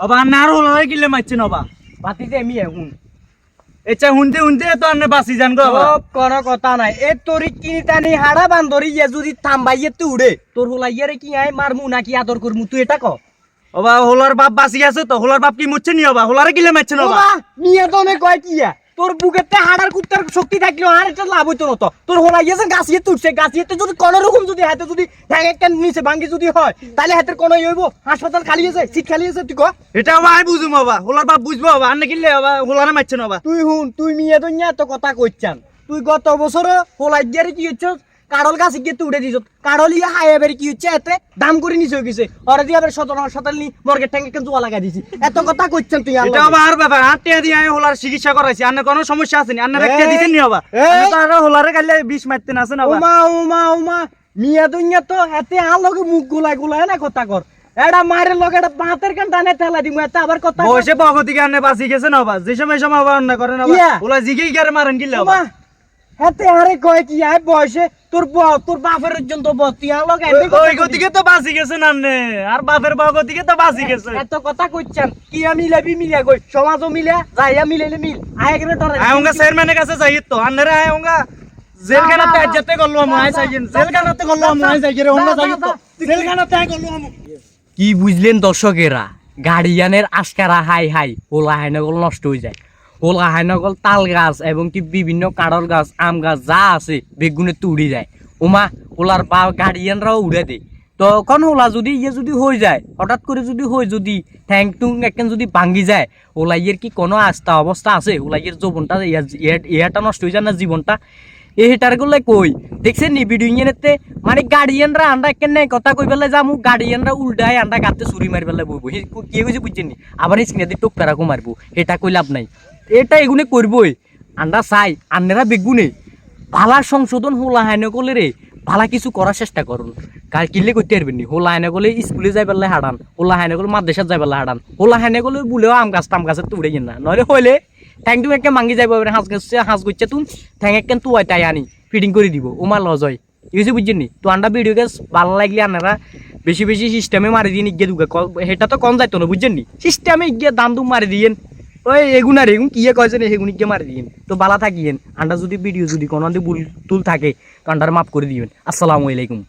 অবা আন্না আর হলারে কিলে মারছেন অবা? বাতি যে আমি এখন শুনতে শুনতে তো আন্না বাসি যান গো সব কোনো কথা নাই। এ তোর কিনি টানি হাড়া বান্দরি ইয়ে যদি থাম্বাইয়ে তুই উড়ে। তোর হোলাইয়ারে কি আয় মারমু নাকি আদর করমু তুই এটা ক? অবা হোলার বাপ বাঁচি আছে তো হোলার বাপ কি মুচ্ছে নি অবা? হোলারে গিলে মারছেন অবা? বাবা মিয়া তো অনেক কয় কি ইয়া? তোর বুকেতে হাড়ার কুত্তার শক্তি থাকলেও আর এটা লাভ হইতো না তো। তোর হোলাইয়াছে গাছিয়ে তুলছে গাছিয়েতে যদি কোনো রকম যদি হাতে যদি একটা নিচে ভাঙ্গি যদি হয় তাহলে হাতের কোনো হইব? হাসপাতাল খালি আছে সিট খালি আছে তুই ক। এটা অবা আমি বুঝুম বাবা হোলার বাপ বুঝব অবা বাবা হোলা না মারছে না বাবা। তুই হুন তুই মিয়া তো নিয়ে এত কথা কইছান তুই গত বছর বছরে হোলাইয়ারে কি হচ্ছে কাড়ল গাছ গিয়ে তুই উড়ে দিছ কাড়ল ইয়া হাই এবারে কি হচ্ছে? এতে দাম করে নিছে গেছে ওরা দিয়ে আবার সতেরো হাসপাতাল নি মর্গের ট্যাঙ্কে কেন জোয়া লাগাই দিছি এত কথা কইছান তুই এটা আর ব্যাপার আটটা দিয়ে আমি হোলার চিকিৎসা করাইছি আন্নার কোনো সমস্যা আছে নি? আন্নার একটা দিতেন নি অবা এই। আন্না তো আর হোলারে কালে বিষ মারতেন আছে না ওমা ওমা ওমা মিয়া দুনিয়া তো এতে আলোকে মুখ গুলাই গুলাই না কথা কর। এটা মারের লগে এটা বাতের কান টানে ঠেলা দিমু এতে আবার কথা কর। বয়সে বগতিকে আন্না বাসি গেছে না অবা যে সময় আন্না করেন অবা কিয়া? হোলা জিগেই গেরে মারেন অবা ওমা এতে আরে কয় কি আয় বয়সে তোর তোর বাপের পর্যন্ত বতি আলোকে ওই- ওই গতিকে তো বাসি গেছে না আন্নে আর বাপের বগতিকে তো বাসি গেছে। এত কথা কইছান কি মিলাবি মিলিয়া কই সমাজও মিলা যাইয়া মিলাইলে মিল। আয় গেলে তোর আয়ঙ্গা চেয়ারম্যানের কাছে যাই তো। আন্নারে আয়ঙ্গা জেলখানাতে আজ্জাতে করল আমি আয় চাইছেন জেলখানাতে করল আমি আয় অন্য যাই তো। জেলখানাতে আয় আমি। কি বুঝলেন দর্শকেরা? গার্ডিয়ানের আশকারা হাই হাই ওলা হাইনগল নষ্ট হয়ে যায়। ওলা হাইনগল, তাল গাছ এবং কি বিভিন্ন কাঁড়ল গাছ, আম গাছ যা আছে বেগুনে তো যায় ওমা ওলার বা গার্ডিয়ানরাও উড়ে দেয়। তখন ওলা, যদি ইয়ে যদি হয়ে যায়, হঠাৎ করে যদি হয় যদি ঠ্যাং টুং একখান যদি ভাঙ্গি যায় ওলাইয়ের কি কোনো আস্থা, অবস্থা আছে? ওলাইয়ের যৌবনটা ইয়াটা নষ্ট হয়ে যায় না জীবনটা? এটারগুলো কই? দেখছেন নি ভিডিও ইঞ্জিনেতে? মানে গার্ডিয়ানরা আন্ডা কেন কথা কই পেলে যা যামু গার্ডিয়ানরা উল্টায় আন্ডা গাতে চুরি মারি পেলে বইব। কি কইছে বুঝছেন আবার স্ক্রিনে টোকা রাখো মারবো এটা কই লাভ নাই। এটা এগুনে করবই আন্ডা চাই আন্নেরা বেগুনে। ভালা সংশোধন হোলা হাইনে করলে রে, ভালা কিছু করার চেষ্টা করুন। কার কিনলে করতে পারবেন নি, হোলা হাইনে গলে স্কুলে যাই পেলে হাডান হোলা হাইনে গলে মাদ্রাসাত যাই পেলে হাডান হোলা হাইনে গলে বুলেও আম গাছ টাম গাছের তুড়ে না নইলে হইলে ঠ্যাং টু একে মাঙ্গি যাইব এবারে, হাঁস গাছ, হাঁস গচ্ছে তুন ঠ্যাং একেন তুয়াই তাই আনি, ফিটিং করে দিব ও মা লজ হয় ইউসে বুঝছেন নি? তো আন্ডা ভিডিও গেছ ভালো লাগলে আনারা বেশি বেশি সিস্টেমে মারি দিয়ে গিয়ে দুগা সেটা তো কম যাইতো না, বুঝছেন নি? সিস্টেমে গিয়ে দাম দুম মারি দিয়েন। ওই এগুন আর এগুন কিয়ে কয়েছেন এগুনি কে মারি দিয়েন? তো বালা থাকিয়েন আন্ডা যদি ভিডিও যদি কোনো ভুল তুল থাকে, তো আন্ডার মাফ করে দিবেন। আসসালামু আলাইকুম।